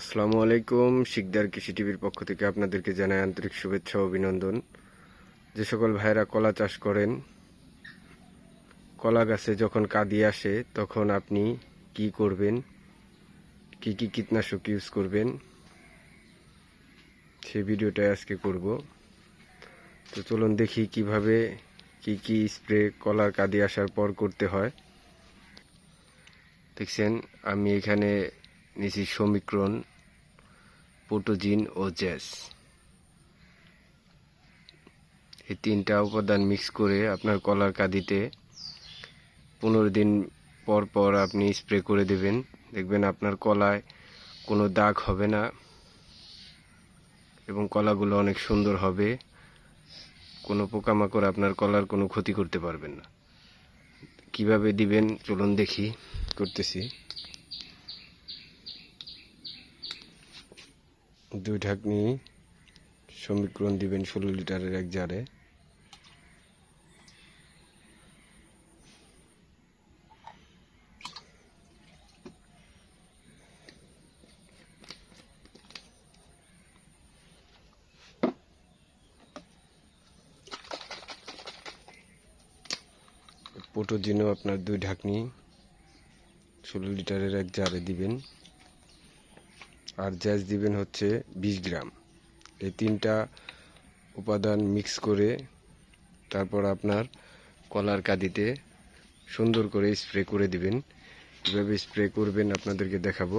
আসসালামু আলাইকুম, শিকদার কৃষি টিভির পক্ষ থেকে আপনাদেরকে জানাই আন্তরিক শুভেচ্ছা অভিনন্দন। যে সকল ভাইরা কলা চাষ করেন, কলা গাছে যখন কাদি আসে, তখন আপনি কি করবেন? কি কি কীটনাশক ইউজ করবেন? সেই ভিডিওটাই আজকে করব। তো চলুন দেখি কীভাবে কি কি স্প্রে কলার কাদি আসার পর করতে হয়। দেখছেন, আমি এখানে নিছি সমীকরণ পোটোজিন ও জ্যাস এই তিনটা উপাদান মিক্স করে আপনার কলার কাঁদিতে পনেরো দিন পর পর আপনি স্প্রে করে দেবেন। দেখবেন আপনার কলায় কোনো দাগ হবে না এবং কলাগুলো অনেক সুন্দর হবে। কোনো পোকামাকড় আপনার কলার কোনো ক্ষতি করতে পারবেন না। কীভাবে দিবেন? চলুন দেখি, করতেছি। দুই ঢাকনি সমীকরণ দিবেন ষোলো লিটারের এক জারে। পোটোজিনও আপনার দুই ঢাকনি ষোলো লিটারের এক জারে দিবেন। আর জ্যাজ দিবেন হচ্ছে বিশ গ্রাম। এই তিনটা উপাদান মিক্স করে তারপর আপনার কলার কাদিতে সুন্দর করে স্প্রে করে দিবেন। কীভাবে স্প্রে করবেন আপনাদেরকে দেখাবো।